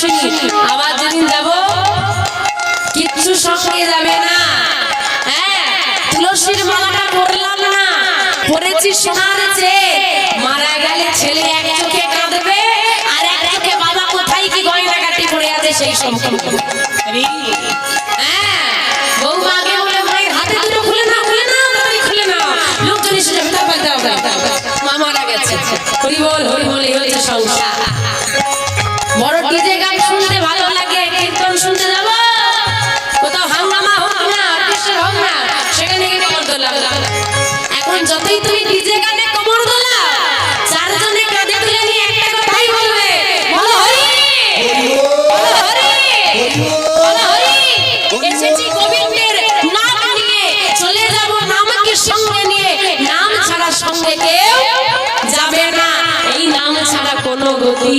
শুনি। আবার যেদিন যাব, কিচ্ছু সঙ্গে যাবে না। হ্যাঁ তুলসীর মালাটা পরলাম না। পরেছি সোনার চেয়ে মারা গেলে ছেলে এক কাঁদবে। আর এক বাবা কোথায় কি গয়না কাটি পড়ে আছে সেই সম্পর্ক হ্যাঁ গেছে। হরি বল এই হচ্ছে সংসার। এখন যতই তুমি ডিজে গানে কমর দোলা চারজনে কাঁধে তুলে নিয়ে একটা কথাই বলবে, বলো হরি বলো হরি বলো হরি। এসেছি গোবিন্দের নাম নিয়ে, চলে যাব নামকে সঙ্গে নিয়ে। নাম ছাড়া সঙ্গে কেউ যাবে না। এই নাম ছাড়া কোনো গতি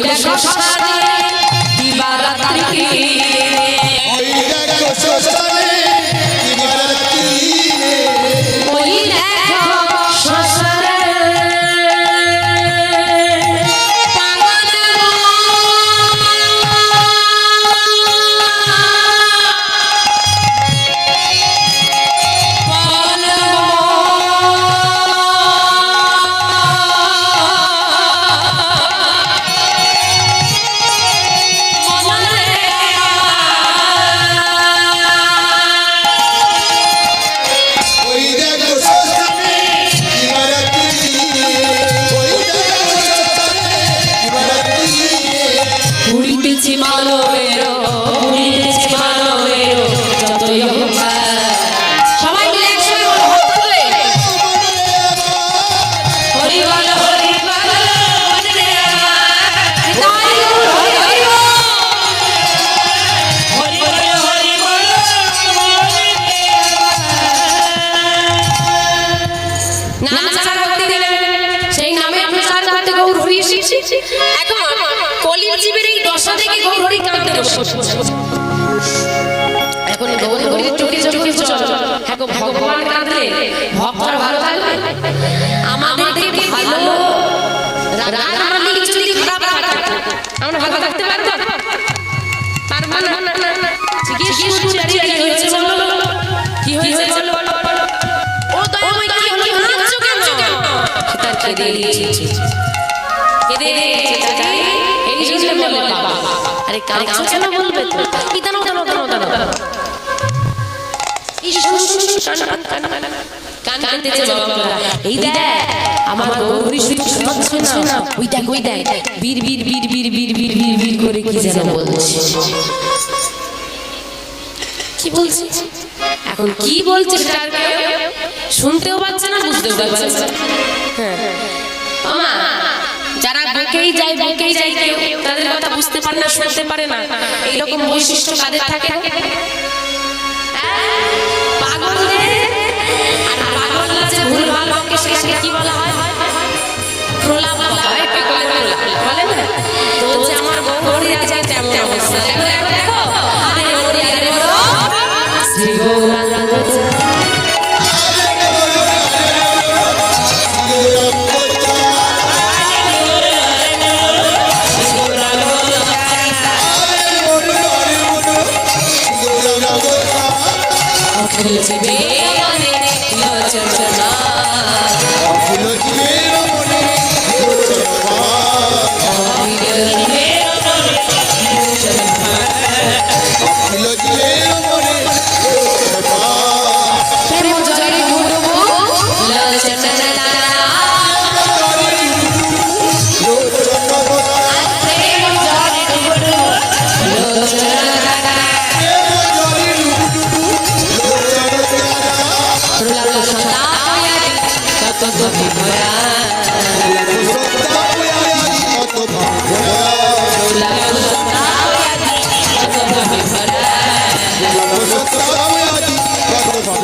এটা সবার গৌর হরি এসেছি এখন এখন এখন ভগবান কাঁদলে ভক্তরা ভালো থাকবে আমাদের ভালো? রাগ আমাদের যদি খারাপ থাকতো আমরা ভালো থাকতে পারব? পারব না না না না জিজ্ঞেস করছি কি হয়েছে বলো? বলো? ও তো আমায় কি হলো হাসছো কেন? তার কেঁদে দিয়েছে। আমার করে এখন কি বলছে শুনতেও পাচ্ছে না বুঝতেও পারছে না। হ্যাঁ। বকেই যায় বকেই যায় কেউ তাদের কথা বুঝতে পারে না, শুনতে পারে না। এইরকম বৈশিষ্ট্য কাদের থাকে? হ্যাঁ? পাগলদের। আর পাগলরা ভুলভাল বকে, সেটাকে দেখো দেখো। দেখো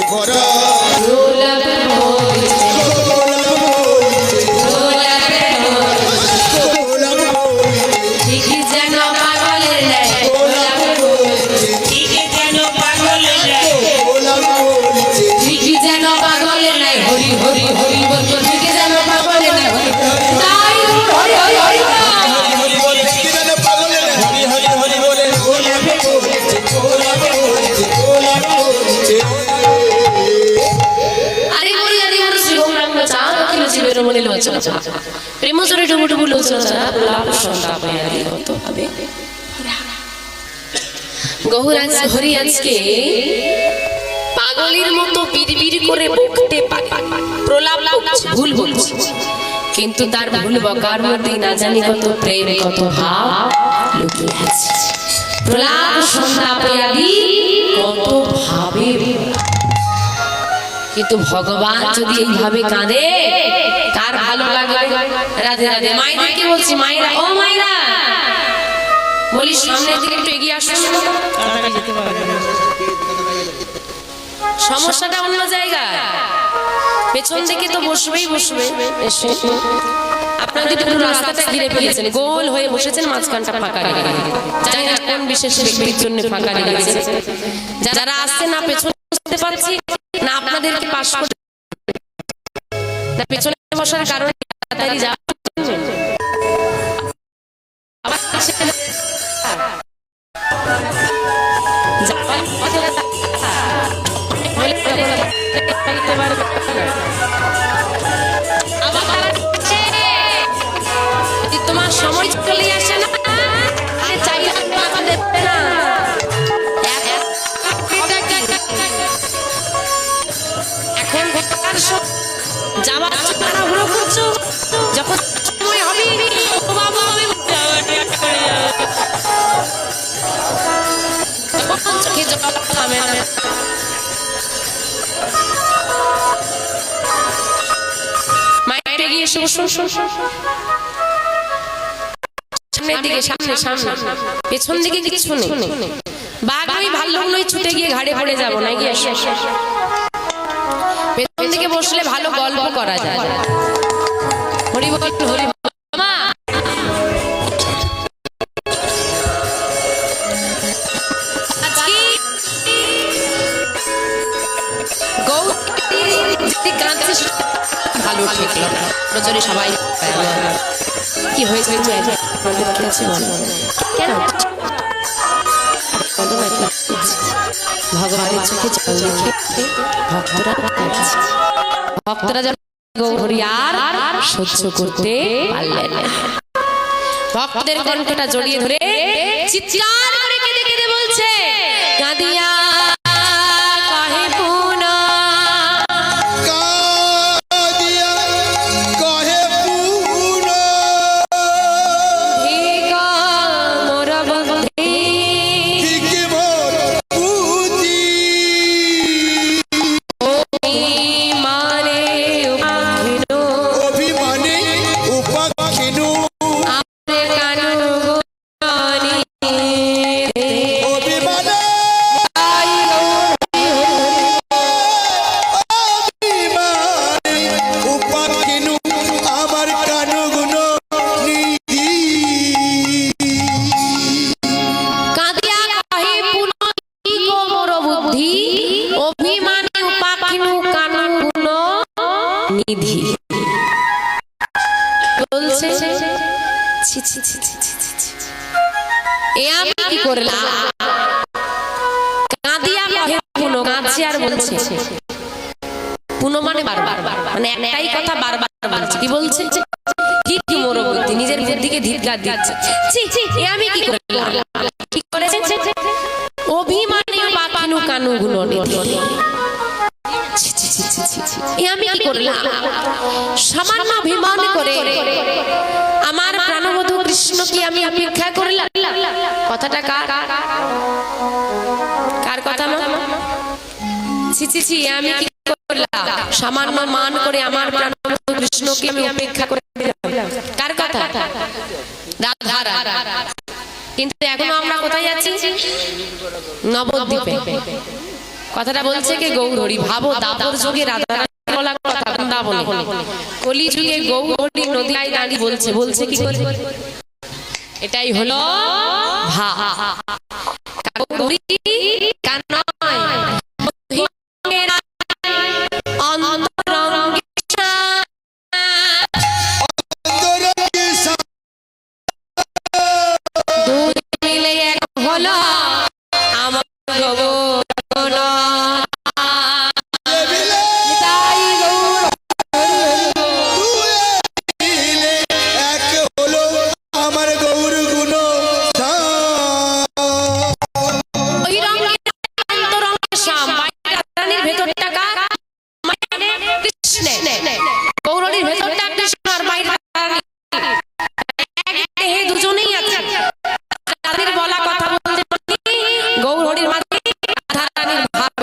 প্রলাপ গৌরাজ হরি আজকে পাগলের মতো বিড়বিড় করে বকতে পারে। প্রলাপ ভুল বলছে। কিন্তু তার ভুল বকার মধ্যে না জানি কত প্রেম, কত ভাব লুকিয়ে আছে। প্রলাপ কত ভাবে। কিন্তু ভগবান যদি এইভাবে কাঁদে ভালো লাগবে রাধে রাধে। মায়েদেরকে বলছি? মায়েরা, ও মায়েরা! বলি, সামনের দিকে একটু এগিয়ে আসুন সমস্যাটা অন্য জায়গায় পেছন দিকে তো বসবেই, বসবে। এসে। আপনারা যদি পুরো রাস্তাটা ঘিরে ফেলেছেন। গোল হয়ে বসেছেন, মাঝখানটা ফাঁকা রেখে। জানি না কোন বিশেষ ব্যক্তির জন্য ফাঁকা রেখেছে যারা আসছে না, পেছনে বসতে পারছি না, আপনাদেরকে পাশ করে না, পেছনে বসার কারণে তাড়াতাড়ি তোমার সময় সেখানে- যাওয়ার জন্য তাড়াহুড়ো করছ? যখন সময় হবে বাবা আমি যাওয়াটা করে যাব। তখন চোখে জল থামে না মাইকটা এগিয়ে এসে বসুন সামনের দিকে, সামনে সামনে। পেছন দিকে কিছু নেই। বাঘ নই ভাল্লুক নই ছুটে গিয়ে ঘাড়ে পড়ে যাব না গিয়ে দিকে বসলে ভালো গল্প করা যায়। সবাই কি হয়েছে? কেন? ভগবানের চোখে জল দেখে ভক্তরা ভক্তরা যেন গৌরী সহ্য করতে পারলেন ভক্তদের কণ্ঠটা জড়িয়ে ধরে চিৎকার করে কেঁদে কেঁদে বলছে, কাঁদিয়া আমি কি করলাম কাঁদিয়া কহে পুনঃ কাঁদছে আর বলছে পুনঃ মানে বারবার মানে একটাই কথা বারবার বলছে কি বলছে ধিক মোর বুদ্ধি নিজের বুদ্ধিকে ধিক্কার দিচ্ছে ছি ছি আমি কি করলাম কি করেছে অভিমানে বাকানু কানু। এ আমি কি করলাম সামান্য অভিমান করে কথাটা কার? কার কথা? ছি ছি ছি, আমি কি করলাম? সামান্য মান করে আমার প্রাণবধূ কৃষ্ণকে আমি অপেক্ষা করে দিলাম। কার কথা? কিন্তু এখনও আমরা কোথায় যাচ্ছি নবদ্বীপে। কথাটা বলছে কে গৌরহরি ভাবো, দাপর যুগে রাধা বলা কথা বৃন্দাবনে। কলি যুগে গৌরহরি নদীয়ায় দাঁড়িয়ে বলছে বলছে কি এটাই হলো ভা গৌরী কার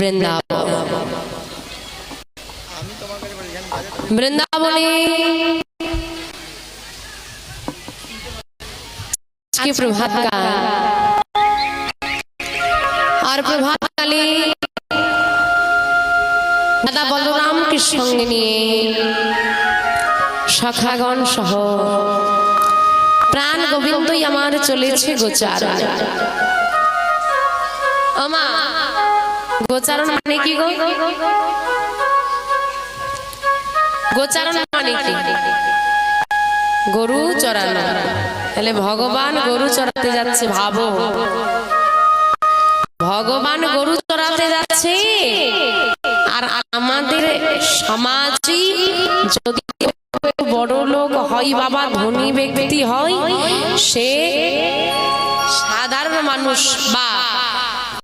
বৃন্দাবন। প্রভাত আর প্রভাত কালে দাদা বলরামকে সঙ্গে নিয়ে সখাগণ সহ প্রাণ গোবিন্দই আমার চলেছে গোচার। আমা গোচারণ মানে কি গো? গোচারণ মানে কি? গরু চড়ানো। তাহলে ভগবান গরু চড়াতে যাচ্ছে, ভাবো। ভগবান গরু চড়াতে যাচ্ছে। আর আমাদের সমাজই যদি বড় লোক হয়, বাবা ধনী ব্যক্তি হয়, সে সাধারণ মানুষ বা